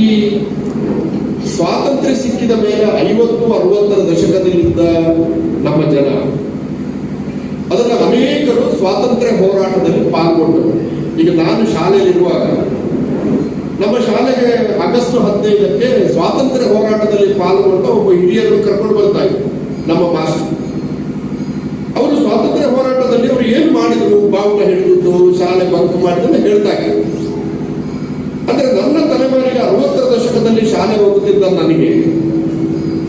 ಈ ಸ್ವಾತಂತ್ರ್ಯ ಸಿಕ್ಕಿದ ಮೇಲೆ ಐವತ್ತು, ಅರವತ್ತರ ದಶಕದಲ್ಲಿದ್ದ ನಮ್ಮ ಜನ ಅದರ ಅನೇಕರು ಸ್ವಾತಂತ್ರ್ಯ ಹೋರಾಟದಲ್ಲಿ ಪಾಲ್ಗೊಂಡರು. ಈಗ ನಾನು ಶಾಲೆಯಲ್ಲಿರುವಾಗ, ನಮ್ಮ ಶಾಲೆಗೆ ಆಗಸ್ಟ್ ಹದಿನೈದಕ್ಕೆ ಸ್ವಾತಂತ್ರ್ಯ ಹೋರಾಟದಲ್ಲಿ ಪಾಲ್ಗೊಂಡ ಒಬ್ಬ ಹಿರಿಯರು ಕರ್ಕೊಂಡು ಬರ್ತಾ ನಮ್ಮ ಮಾಸ್ಟರ್. ಅವರು ಸ್ವಾತಂತ್ರ್ಯ ಹೋರಾಟದಲ್ಲಿ ಅವರು ಏನು ಮಾಡಿದ್ರು? ಬಾವುಟ ಹಿಡಿದು ಶಾಲೆ ಬಂಕ್ ಮಾಡಿದ್ರೆ ಹೇಳ್ತಾ ಇದ್ರು ನನ್ನ ತಲೆಮಾರಿಗೆ ಅರವತ್ತರ ದಶಕದಲ್ಲಿ ಶಾಲೆ ಹೋಗುತ್ತಿದ್ದ ನನಗೆ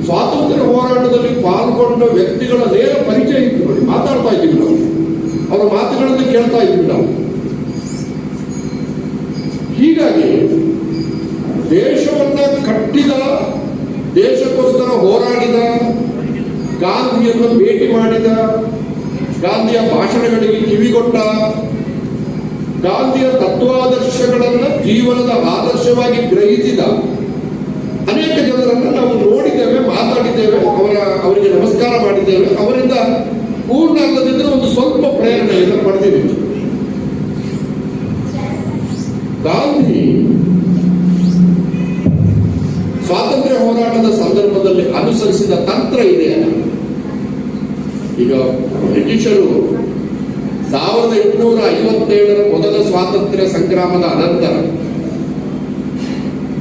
ಸ್ವಾತಂತ್ರ್ಯ ಹೋರಾಟದಲ್ಲಿ ಪಾಲ್ಗೊಂಡ ವ್ಯಕ್ತಿಗಳ ನೇರ ಪರಿಚಯ ಇತ್ತು ನೋಡಿ, ಮಾತಾಡ್ತಾ ಇದ್ದೀವಿ ನಾವು. ಅವರ ಮಾತುಗಳನ್ನು ಕೇಳ್ತಾ ಇದ್ವಿ ನಾವು. ಹೀಗಾಗಿ ದೇಶವನ್ನ ಕಟ್ಟಿದ, ದೇಶಕ್ಕೋಸ್ಕರ ಹೋರಾಡಿದ, ಗಾಂಧಿಯನ್ನು ಭೇಟಿ ಮಾಡಿದ, ಗಾಂಧಿಯ ಭಾಷಣಗಳಿಗೆ ಕಿವಿಗೊಟ್ಟ ಗಾಂಧಿಯ ತತ್ವಾದರ್ಶಗಳನ್ನ ಜೀವನದ ಆದರ್ಶವಾಗಿ ಗ್ರಹಿಸಿದ ಅನೇಕ ಜನರನ್ನ ನಾವು ನೋಡಿದ್ದೇವೆ, ಮಾತಾಡಿದ್ದೇವೆ, ಅವರ ಅವರಿಗೆ ನಮಸ್ಕಾರ ಮಾಡಿದ್ದೇವೆ. ಅವರಿಂದ ಪೂರ್ಣ ಅಲ್ಲದಿದ್ದರೆ ಒಂದು ಸ್ವಲ್ಪ ಪ್ರೇರಣೆಯನ್ನು ಪಡೆದಿದೆ. ಗಾಂಧಿ ಸ್ವಾತಂತ್ರ್ಯ ಹೋರಾಟದ ಸಂದರ್ಭದಲ್ಲಿ ಅನುಸರಿಸಿದ ತಂತ್ರ ಇದೆ. ಈಗ ಬ್ರಿಟಿಷರು ಸಾವಿರದ ಎಂಟುನೂರ ಐವತ್ತೇಳರ ಮೊದಲ ಸ್ವಾತಂತ್ರ್ಯ ಸಂಗ್ರಾಮದ ಅನಂತರ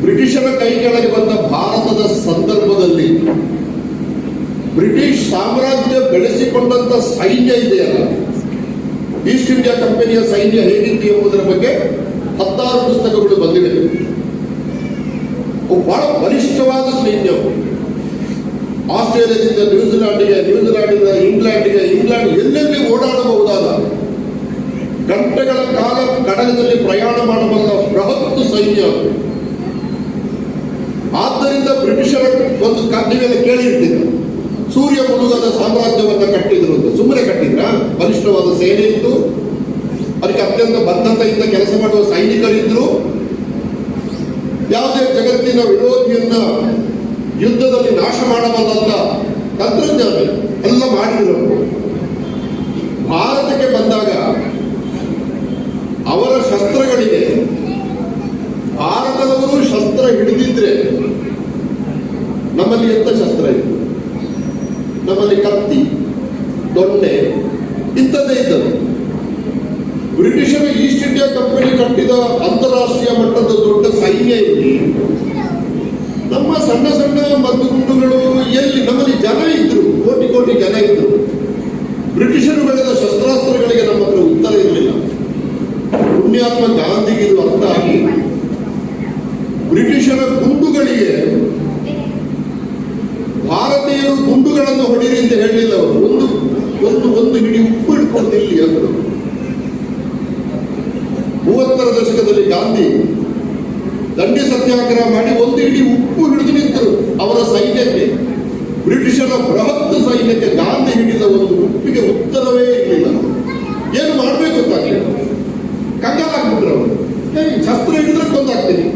ಬ್ರಿಟಿಷರ ಕೈ ಕೆಳಗೆ ಬಂದ ಭಾರತದ ಸಂದರ್ಭದಲ್ಲಿ ಬ್ರಿಟಿಷ್ ಸಾಮ್ರಾಜ್ಯ ಬೆಳೆಸಿಕೊಂಡಂತ ಸೈನ್ಯ ಇದೆಯಲ್ಲ? ಈಸ್ಟ್ ಇಂಡಿಯಾ ಕಂಪನಿಯ ಸೈನ್ಯ ಹೇಗಿತ್ತು ಎಂಬುದರ ಬಗ್ಗೆ ಹತ್ತಾರು ಪುಸ್ತಕಗಳು ಬಂದಿವೆ. ಬಹಳ ಬಲಿಷ್ಠವಾದ ಸೈನ್ಯ ಆಸ್ಟ್ರೇಲಿಯಾದಿಂದ ನ್ಯೂಜಿಲ್ಯಾಂಡ್ಗೆ ನ್ಯೂಜಿಲೆಂಡ್ ಇಂಗ್ಲೆಂಡ್ಗೆ, ಇಂಗ್ಲೆಂಡ್ ಎಲ್ಲೆಲ್ಲಿ ಓಡಾಡಬಹುದಾದ ಗಂಟೆಗಳ ಕಾಲ ಕಡಲದಲ್ಲಿ ಪ್ರಯಾಣ ಮಾಡಬಲ್ಲ ಬೃಹತ್ ಸೈನ್ಯ. ಆದ್ದರಿಂದ ಬ್ರಿಟಿಷರ ಒಂದು ನೀವೆಲ್ಲ ಕೇಳಿರ್ತೀರ. ಸೂರ್ಯ ಮುಳುಗದ ಸಾಮ್ರಾಜ್ಯವನ್ನು ಕಟ್ಟಿದ್ರು ಅಂತ. ಸುಮ್ಮನೆ ಕಟ್ಟಿದ್ರ? ಬಲಿಷ್ಠವಾದ ಸೇನೆ ಇತ್ತು. ಅದಕ್ಕೆ ಅತ್ಯಂತ ಬದ್ಧತೆಯಿಂದ ಕೆಲಸ ಮಾಡುವ ಸೈನಿಕರಿದ್ರು. ಯಾವುದೇ ಜಗತ್ತಿನ ವಿರೋಧಿಯನ್ನ ಯುದ್ಧದಲ್ಲಿ ನಾಶ ಮಾಡಬಲ್ಲಂತ ತಂತ್ರಜ್ಞಾನ ಎಲ್ಲ ಮಾಡಿದ್ರು. ಭಾರತಕ್ಕೆ ಬಂದಾಗ ಶಸ್ತ್ರಗಳಿಗೆ ಭಾರತದವರು ಶಸ್ತ್ರ ಹಿಡಿದಿದ್ರೆ ನಮ್ಮಲ್ಲಿ ಎಂತ ಶಸ್ತ್ರ ಇತ್ತು ನಮ್ಮಲ್ಲಿ ಕತ್ತಿ, ದೊಣ್ಣೆ ಇಂಥದ್ದೇ ಇದ್ದರು ಬ್ರಿಟಿಷರು ಈಸ್ಟ್ ಇಂಡಿಯಾ ಕಂಪನಿ ಕಟ್ಟಿದ ಅಂತಾರಾಷ್ಟ್ರೀಯ ಮಟ್ಟದ ದೊಡ್ಡ ಸೈನ್ಯ ಇಲ್ಲಿ ನಮ್ಮ ಸಣ್ಣ ಸಣ್ಣ ಮದ್ದುಗುಂಡುಗಳು ಎಲ್ಲಿ ನಮ್ಮಲ್ಲಿ ಜನ ಇದ್ರು ಕೋಟಿ ಕೋಟಿ ಜನ ಇದ್ರು ಬ್ರಿಟಿಷರು ಬೆಳೆದ ಶಸ್ತ್ರಾಸ್ತ್ರಗಳಿಗೆ ನಮ್ಮ ಹತ್ರ ಉತ್ತರ ಇರಲಿಲ್ಲ ಪುಣ್ಯಾತ್ಮ ಗಾಂಧಿಗೆ ಇದು ಅರ್ಥ ಆಗಿ ಬ್ರಿಟಿಷರ ಗುಂಡುಗಳಿಗೆ ಭಾರತೀಯರು ಗುಂಡುಗಳನ್ನು ಹೊಡಿರಿ ಅಂತ ಹೇಳಲಿಲ್ಲ ಅವರು ಒಂದು ಒಂದು ಹಿಡಿ ಉಪ್ಪು ಇಟ್ಕೊಂಡು ಇಲ್ಲಿ ಅಂದರು. ಮೂವತ್ತರ ದಶಕದಲ್ಲಿ ಗಾಂಧಿ ದಂಡಿ ಸತ್ಯಾಗ್ರಹ ಮಾಡಿ ಒಂದು ಹಿಡಿ ಉಪ್ಪು ಹಿಡಿದು ನಿಂತರು. ಅವರ ಸೈನ್ಯಕ್ಕೆ, ಬ್ರಿಟಿಷರ ಬೃಹತ್ ಸೈನ್ಯಕ್ಕೆ ಗಾಂಧಿ ಹಿಡಿದ ಒಂದು ಉಪ್ಪಿಗೆ ಉತ್ತರವೇ ಇರಲಿಲ್ಲ. ಏನು ಮಾಡಬೇಕು ಗೊತ್ತಾಗ್ಲಿಲ್ಲ. ಕಂಗಾಲಾಗ್ಬಿಟ್ರು ಅವರು. ಶಸ್ತ್ರ ಹಿಡಿದ್ರೆ ಕೊಂದಾಗ್ತೀನಿ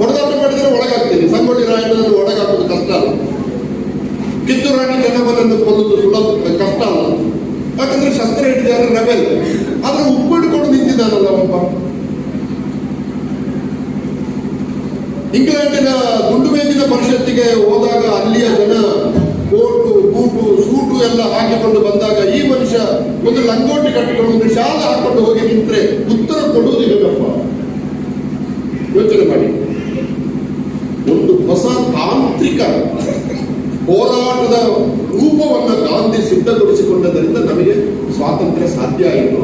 ಹೊಡೆದಾಟ ಮಾಡಿದ್ರೆ ಒಳಗಾಗ್ತೀನಿ. ಸಂಗೊಳ್ಳಿ ರಾಯಣ್ಣನನ್ನು ಒಳಗಾಕೋದು ಕಷ್ಟ ಅಲ್ಲ. ಕಿತ್ತೂರು ರಾಣಿ ಚೆನ್ನಮ್ಮನನ್ನು ಕೊಲ್ಲೋದು ಸುಲಭ, ಕಷ್ಟ ಅಲ್ಲ. ಯಾಕಂದ್ರೆ ಶಸ್ತ್ರ ಹಿಡಿದಾರೆ ರೆಬೆಲ್ ಆದ್ರೆ ಉಪ್ಪಿಡ್ಕೊಂಡು ನಿಂತಿದ್ದಾನಲ್ಲ ಒಬ್ಬ ಇಂಗ್ಲೆಂಡಿನ ಗುಂಡು ಮೇಲಿನ ಪರಿಷತ್ತಿಗೆ ಹೋದಾಗ ಅಲ್ಲಿಯ ಜನ ಕೋಟು, ಬೂಟು, ಸೂಟು ಎಲ್ಲ ಹಾಕಿಕೊಂಡು ಬಂದಾಗ ಈ ಮನುಷ್ಯ ಒಂದು ಲಂಗೋಟಿ ಕಟ್ಟಿಕೊಂಡು ಒಂದು ಶಾಲೆ ಹಾಕೊಂಡು ಹೋಗಿ ನಿಂತ್ರೆ ಉತ್ತರ ಕೊಡುವುದು ಹೇಗಪ್ಪ ಯೋಚನೆ ಮಾಡಿ. ಒಂದು ಹೊಸ ತಾಂತ್ರಿಕ ಹೋರಾಟದ ರೂಪವನ್ನು ಗಾಂಧಿ ಸಿದ್ಧಗೊಳಿಸಿಕೊಂಡದರಿಂದ ನಮಗೆ ಸ್ವಾತಂತ್ರ್ಯ ಸಾಧ್ಯ ಆಯಿತು.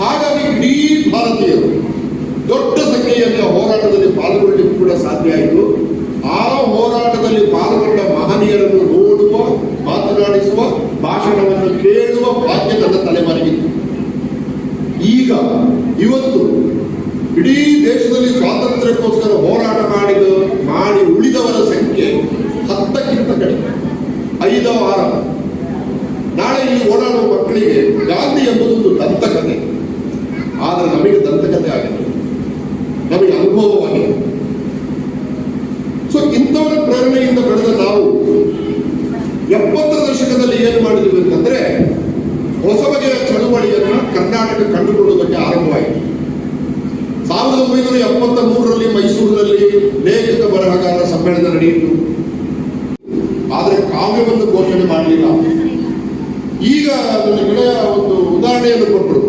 ಹಾಗಾಗಿ ಇಡೀ ಭಾರತೀಯರು ದೊಡ್ಡ ಸಂಖ್ಯೆಯಲ್ಲಿ ಹೋರಾಟದಲ್ಲಿ ಪಾಲ್ಗೊಳ್ಳಲಿಕ್ಕೆ ಕೂಡ ಸಾಧ್ಯ ಆಯಿತು. ಆ ಹೋರಾಟದಲ್ಲಿ ಪಾಲ್ಗೊಂಡ ಮಹನೀಯರನ್ನು ನೋಡುವ, ಮಾತನಾಡಿಸುವ, ಭಾಷಣವನ್ನು ಕೇಳುವ ಭಾಗ್ಯ ನನ್ನ ತಲೆಮಾರಿಗಿತ್ತು ಈಗ, ಇವತ್ತು ಇಡೀ ದೇಶದಲ್ಲಿ ಸ್ವಾತಂತ್ರ್ಯಕ್ಕೋಸ್ಕರ ಹೋರಾಟ ಮಾಡಿದ, ಮಾಡಿ ಉಳಿದವರ ಸಂಖ್ಯೆ ಹತ್ತಕ್ಕಿಂತ ಕಡಿಮೆ. ಐದೋ ವಾರ ನಾಳೆ ಇಲ್ಲಿ ಓಡಾಡುವ ಮಕ್ಕಳಿಗೆ ಗಾಂಧಿ ಎಂಬುದು ಒಂದು ದಂತಕತೆ ಆದರೆ ನಮಗೆ ದಂತಕತೆ ಆಗಿದೆ ನಮಗೆ ಅನುಭವವಾಗಿದೆ. ಸೊ ಇಂಥವರ ಪ್ರೇರಣೆಯಿಂದ ಬೆಳೆದ ನಾವು ಎಪ್ಪತ್ತರ ದಶಕದಲ್ಲಿ ಏನು ಮಾಡಿದ್ವಿ ಅಂತಂದ್ರೆ ಹೊಸ ಬಗೆಯ ಚಳುವಳಿಯನ್ನು ಕರ್ನಾಟಕ ಕಂಡುಕೊಳ್ಳುವುದಕ್ಕೆ ಆರಂಭವಾಯಿತು. ಸಾವಿರದ ಒಂಬೈನೂರ ಎಪ್ಪತ್ತ ಮೂರರಲ್ಲಿ ಮೈಸೂರಿನಲ್ಲಿ ಸಮ್ಮೇಳನ ನಡೆಯಿತು. ಆದರೆ ಒಂದು ಘೋಷಣೆ ಮಾಡಲಿಲ್ಲ. ಈಗ ಅದನ್ನು ಗೆಳೆಯ ಒಂದು ಉದಾಹರಣೆಯನ್ನು ಕೊಟ್ಟರು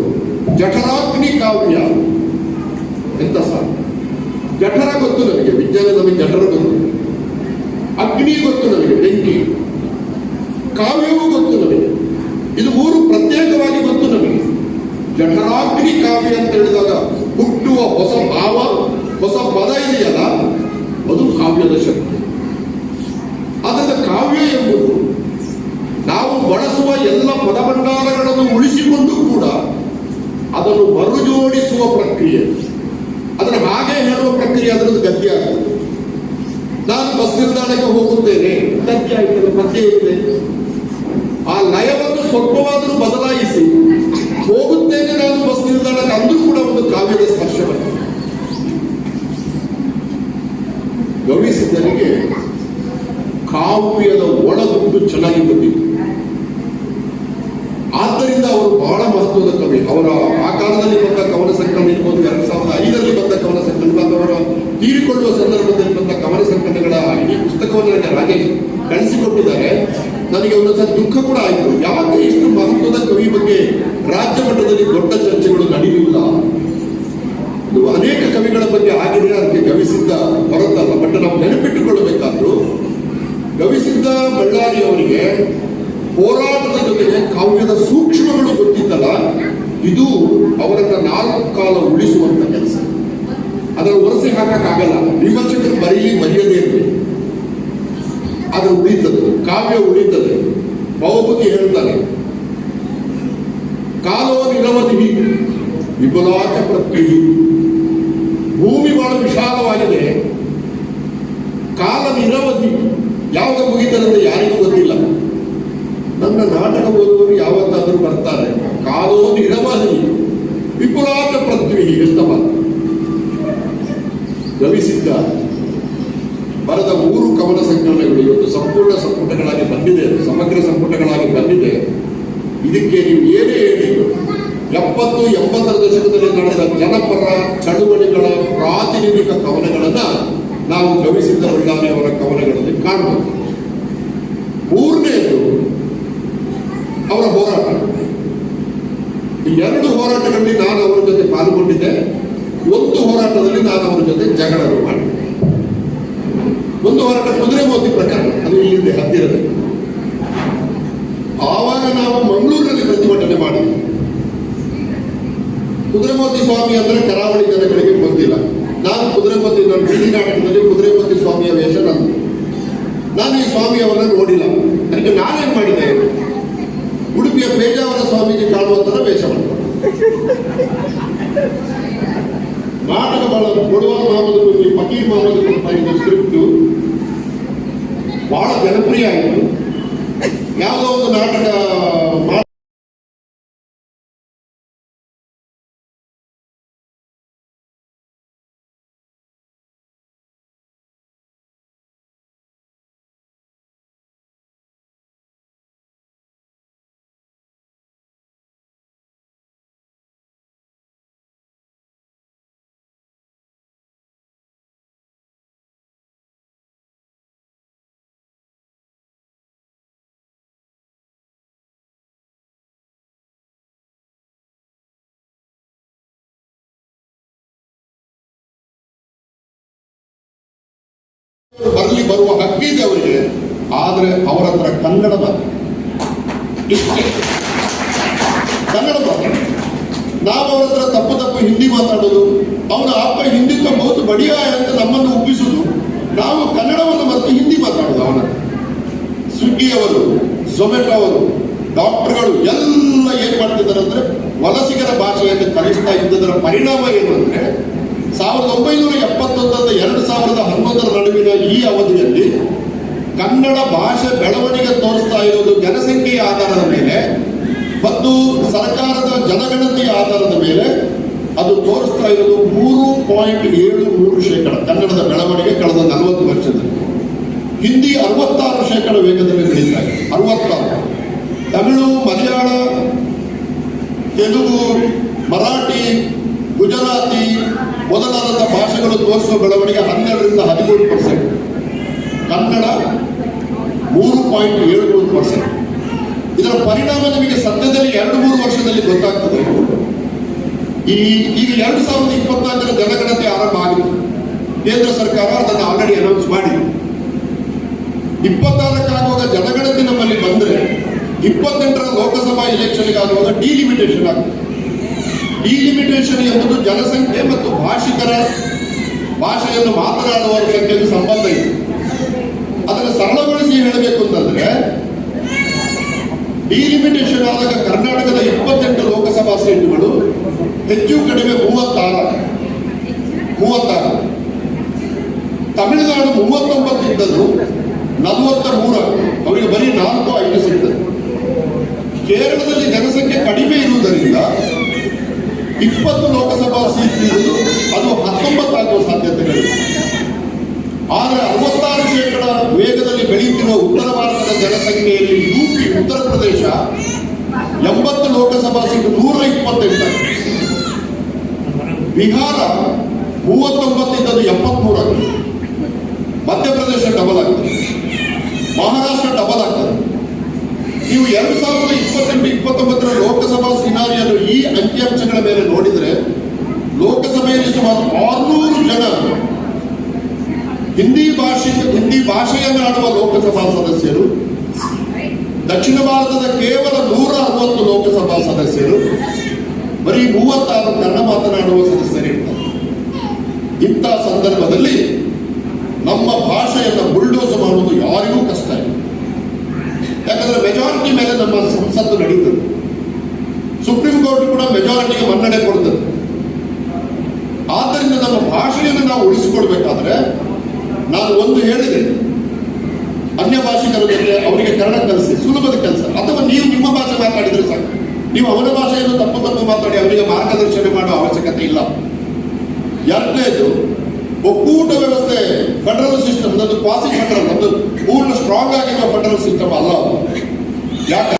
ಜಠರಾಗ್ನಿ ಕಾವ್ಯ. ಎಂತ ಸರ್? ಜಠರ ಗೊತ್ತು ನನಗೆ ವಿಜ್ಞಾನ ನಮಗೆ ಜಠರ ಗೊತ್ತು. ಅಗ್ನಿ ಗೊತ್ತು ನನಗೆ ಬೆಂಕಿ. ಕಾವ್ಯವೂ ಗೊತ್ತು ನನಗೆ ಇದು ಮೂರು ಪ್ರತ್ಯೇಕವಾಗಿ ಗೊತ್ತು ನಮಗೆ. ಜಠರಾಗ್ನಿ ಕಾವ್ಯ ಅಂತ ಹೇಳಿದಾಗ ಹುಟ್ಟುವ ಹೊಸ ಭಾವ, ಹೊಸ ಪದ ಇದೆಯಲ್ಲ? ಅದು ಕಾವ್ಯದ ಶಕ್ತಿ ಅದರಿಂದ ಕಾವ್ಯ ಎಂಬುದು ನಾವು ಬಳಸುವ ಎಲ್ಲ ಪದಭಂಡಾರಗಳನ್ನು ಉಳಿಸಿಕೊಂಡು ಕೂಡ ಅದನ್ನು ಮರುಜೋಡಿಸುವ ಪ್ರಕ್ರಿಯೆ. ಅದನ್ನು ಹಾಗೆ ಹೇಳುವ ಪ್ರಕ್ರಿಯೆ ಅದರದ್ದು ಗದ್ಯ ಆಗ್ತದೆ ನಾನು ಬಸ್ ನಿಲ್ದಾಣಕ್ಕೆ ಹೋಗುತ್ತೇನೆ. ಗದ್ಯ ಪದ್ಯ ಇದೆ ಆ ಲಯವನ್ನು ಸ್ವಲ್ಪವಾದರೂ ಬದಲಾಯಿಸಿ ಹೋಗುತ್ತೇನೆ ನಾನು ಬಸ್ ನಿಲ್ದಾಣಕ್ಕೆ, ಅಂದ್ರೂ ಕೂಡ ಒಂದು ಕಾವ್ಯದ ಸ್ಪರ್ಶವಾಗಿದೆ ಗೌರಿಸಿದ್ದನಿಗೆ ಕಾವ್ಯದ ಒಳಗುಂಟು ಚೆನ್ನಾಗಿ ಬಂದಿತ್ತು ಆದ್ದರಿಂದ ಅವರು ಬಹಳ ಮಹತ್ವದ ಕವಿ. ಅವರ ಆ ಕಾಲದಲ್ಲಿ ಬಂದ ಕವನ ಸಂಕಲನ ಇರ್ಬೋದು, ಎರಡ್ ಸಾವಿರದ ಐದರಲ್ಲಿ ಬಂದ ಕವನ ಸಂಕಲನ ಅವರ ತೀರಿಕೊಳ್ಳುವ ಸಂದರ್ಭದಲ್ಲಿ ಬಂದ ಕವನ ಸಂಕಲನಗಳ ಇಡೀ ಪುಸ್ತಕವನ್ನು ನನಗೆ ರಾಜೇಶ್ ಕಳಿಸಿಕೊಟ್ಟಿದ್ದಾರೆ. ನನಗೆ ಒಂದೊಂದ್ಸಲ ದುಃಖ ಕೂಡ ಆಯಿತು. ಯಾಕೆ ಇಷ್ಟು ಮಹತ್ವದ ಕವಿ ಬಗ್ಗೆ ರಾಜ್ಯ ಮಟ್ಟದಲ್ಲಿ ದೊಡ್ಡ ಚರ್ಚೆಗಳು ನಡೆಯಲಿಲ್ಲ ಇದು ಅನೇಕ ಕವಿಗಳ ಬಗ್ಗೆ ಆಗಿದೆ ಅದಕ್ಕೆ ಗವಿಸಿದ್ದ ಹೊರತಲ್ಲ ಬಟ್ ನಾವು ನೆನಪಿಟ್ಟುಕೊಳ್ಳಬೇಕಾದ್ರು ಗವಿಸಿದ್ದ ಬಳ್ಳಾರಿ ಅವರಿಗೆ ಹೋರಾಟದ ಜೊತೆಗೆ ಕಾವ್ಯದ ಸೂಕ್ಷ್ಮಗಳು ಗೊತ್ತಿತ್ತಲ್ಲ, ಇದು ಅವರನ್ನ ನಾಲ್ಕು ಕಾಲ ಉಳಿಸುವಂತ ಕೆಲಸ. ಅದರ ಒರೆಸಿ ಹಾಕಕ್ಕಾಗಲ್ಲ. ವಿಮರ್ಶಕರು ಬರೀಲಿ ಬರೆಯದೇ ಇರಲಿ. ಅದು ಉಳಿತದೆ ಕಾವ್ಯ ಉಳಿತದೆ ಭಾವಭೂತಿ ಹೇಳ್ತಾರೆ ಕಾಲೋ ನಿರವಧಿ ವಿಪುಲಾಚ ಪ್ರಕ್ರಿಯೆ ಭೂಮಿ ಬಹಳ ವಿಶಾಲವಾಗಿದೆ. ಕಾಲ ನಿರವಧಿ ಯಾವಾಗ ಅಂತ ಯಾರಿಗೂ ಗೊತ್ತಿಲ್ಲ. ನನ್ನ ನಾಟಕ ಓದುವವರು ಯಾವತ್ತಾದರೂ ಬರ್ತಾರೆ. ಕಾಲೋ ನಿರವಧಿ ವಿಪುಲಾಟ ಪೃಥ್ವಿ ಎಷ್ಟವ ರವಿಸಿದ್ದ ಬರೆದ ಮೂರು ಕವನ ಸಂಕಲನಗಳು ಇವತ್ತು ಸಂಪೂರ್ಣ ಸಂಪುಟಗಳಾಗಿ ಬಂದಿದೆ. ಸಮಗ್ರ ಸಂಪುಟಗಳಾಗಿ ಬಂದಿದೆ. ಇದಕ್ಕೆ ನೀವು ಏನೇ ಹೇಳಿ, ಎಪ್ಪತ್ತು ಎಂಬತ್ತರ ದಶಕದಲ್ಲಿ ನಡೆದ ಜನಪರ ಚಳುವಳಿಗಳ ಪ್ರಾತಿನಿಧಿಕ ಕವನಗಳನ್ನು ನಾವು ಗವಿಸಿದ್ದ ಬಳ್ಳಾರಿ ಅವರ ಕವನಗಳಲ್ಲಿ ಕಾಣಬಹುದು ಅವರ ಹೋರಾಟ. ಈ ಎರಡು ಹೋರಾಟಗಳಲ್ಲಿ ನಾನು ಅವರ ಜೊತೆ ಪಾಲ್ಗೊಂಡಿದ್ದೆ. ಒಂದು ಹೋರಾಟದಲ್ಲಿ ನಾನು ಅವರ ಜೊತೆ ಜಗಳ ಮಾಡಿದೆ ಒಂದು ಹೋರಾಟ ಕುದುರೆ ಮೋತಿ ಪ್ರಕರಣ ಅದು ಇಲ್ಲಿದೆ ಹತ್ತಿರದಲ್ಲಿ ಆವಾಗ ನಾವು ಮಂಗಳೂರಿನಲ್ಲಿ ಪ್ರತಿಭಟನೆ ಮಾಡಿದ್ವಿ. ಕುದುರೆಮೋತಿ ಸ್ವಾಮಿ ಅಂದ್ರೆ ಕರಾವಳಿ ಜನಗಳಿಗೆ ಗೊತ್ತಿಲ್ಲ. ನಾನು ಕುದುರೆಮೋತಿ ನನ್ನ ಬೀದಿ ನಾಟಕದಲ್ಲಿ ಕುದುರೆಮೋತಿ ಸ್ವಾಮಿಯ ವೇಷ ನಾನು ಈ ಸ್ವಾಮಿ ಅವರನ್ನು ನೋಡಿಲ್ಲ. ಅದಕ್ಕೆ ನಾನೇನ್ ಮಾಡಿದೆ ಉಡುಪಿಯ ಪೇಜಾವರ ಸ್ವಾಮೀಜಿ ಕಾಣುವಂತರ ವೇಷ ಮಾಡಿದೆ ನಾಟಕ ಬಹಳ ಕೊಡುವ ಮಹಮ್ಮದ್ ಗುರುಜಿ ಫಕೀರ್ ಮಹಮ್ಮದ್ ಗುರು ಮಾಡಿದ ಸ್ಕ್ರಿಪ್ಟ್ ಬಹಳ ಜನಪ್ರಿಯ ಆಯಿತು. ಯಾವುದೋ ಒಂದು ನಾಟಕ ಬರಲಿ ಬರುವ ಹಕ್ಕಿದೆ ಅವರಿಗೆ. ಆದರೆ ಅವರ ಹತ್ರ ಕನ್ನಡ ಕನ್ನಡ ನಾವು ಅವರ ಹತ್ರ ತಪ್ಪು ತಪ್ಪು ಹಿಂದಿ ಮಾತಾಡೋದು, ಅವನ ಅಪ್ಪ ಹಿಂದಿ ಬಹುತ್ ಬಡಿಯ ಅಂತ ನಮ್ಮನ್ನು ಒಪ್ಪಿಸುದು, ನಾವು ಕನ್ನಡವನ್ನು ಮತ್ತು ಹಿಂದಿ ಮಾತಾಡೋದು ಅವನ. ಸ್ವಿಗ್ಗಿ ಅವರು, ಝೊಮ್ಯಾಟೊ ಅವರು, ಡಾಕ್ಟರ್ಗಳು ಎಲ್ಲ ಏನ್ ಮಾಡ್ತಿದ್ದಾರೆ ಅಂದ್ರೆ ವಲಸಿಗರ ಭಾಷೆಯನ್ನು ಕಲಿಸ್ತಾ ಇದ್ದದರ ಪರಿಣಾಮ ಏನು ಅಂದ್ರೆ ಸಾವಿರದ ಒಂಬೈನೂರ ಎಪ್ಪತ್ತೊಂದರಿಂದ ಎರಡು ಸಾವಿರದ ಹನ್ನೊಂದರ ನಡುವಿನ ಈ ಅವಧಿಯಲ್ಲಿ ಕನ್ನಡ ಭಾಷೆ ಬೆಳವಣಿಗೆ ತೋರಿಸ್ತಾ ಇರೋದು ಜನಸಂಖ್ಯೆಯ ಆಧಾರದ ಮೇಲೆ ಮತ್ತು ಸರ್ಕಾರದ ಜನಗಣತಿಯ ಆಧಾರದ ಮೇಲೆ ಅದು ತೋರಿಸ್ತಾ ಇರೋದು ಮೂರು ಪಾಯಿಂಟ್ ಏಳು ಮೂರು ಶೇಕಡ ಕನ್ನಡದ ಬೆಳವಣಿಗೆ ಕಳೆದ ನಲವತ್ತು ವರ್ಷದಲ್ಲಿ. ಹಿಂದಿ ಅರವತ್ತಾರು ಶೇಕಡ ವೇಗದಲ್ಲಿ ಬೆಳೀತಾ ಇದೆ. ಅರವತ್ತಾರು. ತಮಿಳು, ಮಲಯಾಳ, ತೆಲುಗು, ಮರಾಠಿ, ಗುಜರಾತಿ ಮೊದಲಾದಂಥ ಭಾಷೆಗಳು ತೋರಿಸುವ ಬೆಳವಣಿಗೆ ಹನ್ನೆರಡರಿಂದ ಹದಿಮೂರು ಪರ್ಸೆಂಟ್ ಕನ್ನಡ ಮೂರು ಪಾಯಿಂಟ್ ಏಳು ಮೂರು ಪರ್ಸೆಂಟ್ ಇದರ ಪರಿಣಾಮ ನಿಮಗೆ ಸದ್ಯದಲ್ಲಿ ಎರಡು ಮೂರು ವರ್ಷದಲ್ಲಿ ಗೊತ್ತಾಗ್ತದೆ. ಈ ಈಗ ಎರಡು ಸಾವಿರದ ಇಪ್ಪತ್ನಾಲ್ಕರ ಜನಗಣತಿ ಆರಂಭ ಆಗಿದೆ. ಕೇಂದ್ರ ಸರ್ಕಾರ ಅದನ್ನು ಆಲ್ರೆಡಿ ಅನೌನ್ಸ್ ಮಾಡಿ ಇಪ್ಪತ್ತಾರಕ್ಕಾಗುವಾಗ ಜನಗಣತಿ ನಮ್ಮಲ್ಲಿ ಬಂದ್ರೆ ಇಪ್ಪತ್ತೆಂಟರ ಲೋಕಸಭಾ ಎಲೆಕ್ಷನ್ಗೆ ಆಗುವಾಗ ಡಿಲಿಮಿಟೇಷನ್ ಆಗ್ತದೆ ಡಿಲಿಮಿಟೇಷನ್ ಎಂಬುದು ಜನಸಂಖ್ಯೆ ಮತ್ತು ಭಾಷಿಕರ ಭಾಷೆಯನ್ನು ಮಾತನಾಡುವವರ ಸಂಖ್ಯೆಗೆ ಸಂಬಂಧ ಇದೆ. ಅದನ್ನು ಸರಳಗೊಳಿಸಿ ಹೇಳಬೇಕು ಅಂತಂದ್ರೆ ಡಿಲಿಮಿಟೇಷನ್ ಆದಾಗ ಕರ್ನಾಟಕದ ಇಪ್ಪತ್ತೆಂಟು ಲೋಕಸಭಾ ಸೀಟುಗಳು ಹೆಚ್ಚು ಕಡಿಮೆ ಮೂವತ್ತಾರು. ಮೂವತ್ತಾರು. ತಮಿಳುನಾಡು ಮೂವತ್ತೊಂಬತ್ತು ಇದ್ದದ್ದು ನಲವತ್ತ ಮೂರ ಅವರಿಗೆ ಬರೀ ನಾಲ್ಕು, ಐದು ಸೀಟ್ ಕೇರಳದಲ್ಲಿ ಜನಸಂಖ್ಯೆ ಕಡಿಮೆ ಇರುವುದರಿಂದ ಇಪ್ಪತ್ತು ಲೋಕಸಭಾ ಸೀಟ್ ಇರುವುದು ಅದು ಹತ್ತೊಂಬತ್ತಾಗುವ ಸಾಧ್ಯತೆಗಳಿವೆ. ಆದರೆ ಅರವತ್ತಾರು ಶೇಕಡ ವೇಗದಲ್ಲಿ ಬೆಳೆಯುತ್ತಿರುವ ಉತ್ತರ ಭಾರತದ ಜನಸಂಖ್ಯೆಯಲ್ಲಿ ಯುಪಿ ಉತ್ತರ ಪ್ರದೇಶ ಎಂಬತ್ತು ಲೋಕಸಭಾ ಸೀಟು ನೂರ ಇಪ್ಪತ್ತೆಂಟು. ಬಿಹಾರ ಮೂವತ್ತೊಂಬತ್ತಿದ್ದದು ಎಪ್ಪತ್ಮೂರಾಗಿದೆ ಮಧ್ಯಪ್ರದೇಶ ಡಬಲ್ ಆಗ್ತದೆ. ಮಹಾರಾಷ್ಟ್ರ ಡಬಲ್ ಆಗ್ತದೆ. ನೀವು ಎರಡು ಸಾವಿರದ ಇಪ್ಪತ್ತೆಂಟು ಇಪ್ಪತ್ತೊಂಬತ್ತರ ಅಂಕಿಅಂಶಗಳ ಮೇಲೆ ನೋಡಿದರೆ ಲೋಕಸಭೆಯಲ್ಲಿ ಸುಮಾರು ಆರುನೂರು ಜನ ಹಿಂದಿ ಭಾಷೆ, ಹಿಂದಿ ಭಾಷೆಯನ್ನಾಡುವ ಲೋಕಸಭಾ ಸದಸ್ಯರು, ದಕ್ಷಿಣ ಭಾರತದ ಕೇವಲ ನೂರ ಅರವತ್ತು ಲೋಕಸಭಾ ಸದಸ್ಯರು, ಬರೀ ಮೂವತ್ತಾರು ಕನ್ನಡ ಮಾತನಾಡುವ ಸದಸ್ಯರಿರ್ತಾರೆ. ಇಂಥ ಸಂದರ್ಭದಲ್ಲಿ ನಮ್ಮ ಭಾಷೆಯನ್ನು ಬುಲ್ಡೋಸ್ ಮಾಡುವುದು ಯಾರಿಗೂ ಕಷ್ಟ ಇಲ್ಲ. ಯಾಕಂದ್ರೆ ಮೆಜಾರಿಟಿ ಮೇಲೆ ನಮ್ಮ ಸಂಸತ್ತು ನಡೀತದೆ. ಸುಪ್ರೀಂ ಕೋರ್ಟ್ ಕೂಡ ಮೆಜಾರಿಟಿಗೆ ಮನ್ನಣೆ ಕೊಡ್ತದೆ. ಆದ್ದರಿಂದ ನಮ್ಮ ಭಾಷೆಯನ್ನು ನಾವು ಉಳಿಸಿಕೊಡ್ಬೇಕಾದ್ರೆ ನಾನು ಒಂದು ಹೇಳಿದೆ. ಅನ್ಯ ಭಾಷಿಕರ ಜೊತೆ ಅವರಿಗೆ ಕನ್ನಡ ಕಲಿಸಿ, ಸುಲಭದ ಕೆಲಸ. ಅಥವಾ ನೀವು ನಿಮ್ಮ ಭಾಷೆ ಮಾತಾಡಿದ್ರೆ ಸಾಕು. ನೀವು ಅವರ ಭಾಷೆಯನ್ನು ತಪ್ಪು ತಪ್ಪು ಮಾತಾಡಿ ಅವರಿಗೆ ಮಾರ್ಗದರ್ಶನ ಮಾಡುವ ಅವಶ್ಯಕತೆ ಇಲ್ಲ. ಎರಡನೇದು, ಒಕ್ಕೂಟ ವ್ಯವಸ್ಥೆ ಫೆಡರಲ್ ಸಿಸ್ಟಮ್ ಕ್ವಾಸಿ ಫೆಡರಲ್ ಅದು ಪೂರ್ಣ ಸ್ಟ್ರಾಂಗ್ ಆಗಿರುವ ಫೆಡರಲ್ ಸಿಸ್ಟಮ್ ಅಲ್ಲ. ಯಾಕೆ?